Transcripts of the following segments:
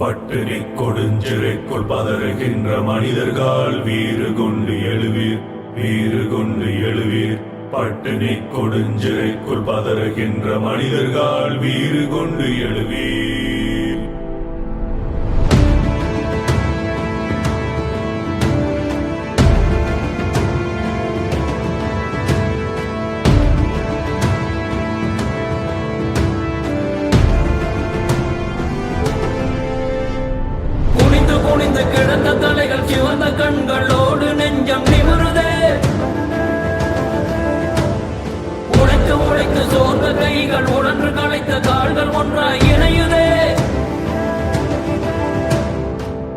பட்டினி கொடுஞ்சிறைக்குள் பதறுகின்ற மனிதர்கள் வீறு கொண்டு எழுவீர் வீறு கொண்டு எழுவீர். பட்டினி கொடுஞ்சிறைக்குள் பதறுகின்ற மனிதர்கள் வீறு கொண்டு எழுவீர். சிவந்து கிடந்த தலைகள் சிவந்த கண்களோடு நெஞ்சம் நிமிருதே. உழைத்து உழைத்து சோர்ந்த கைகள் உணர்ந்து களைத்த கால்கள் ஒன்றாய் இணையுதே.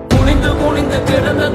குனிந்து குனிந்து கிடந்த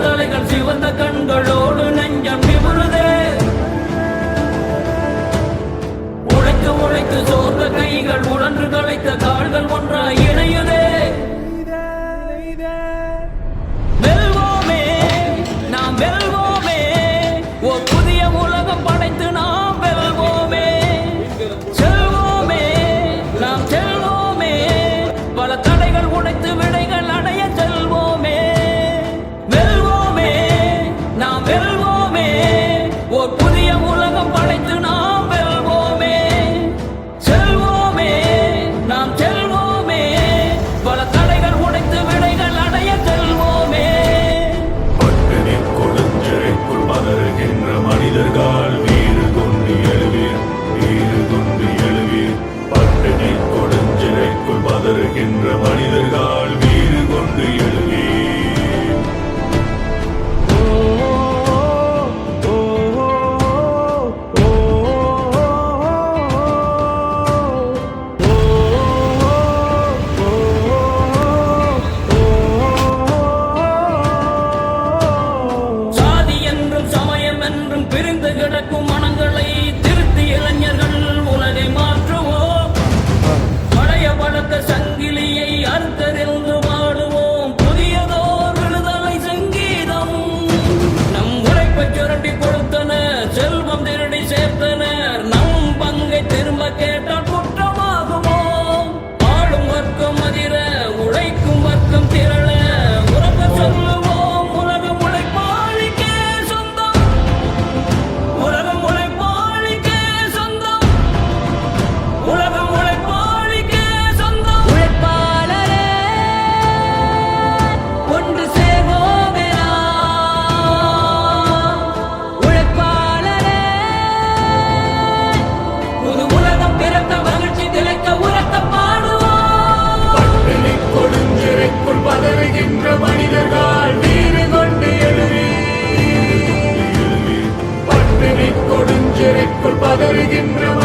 நமக்குள் பதறுகின்ற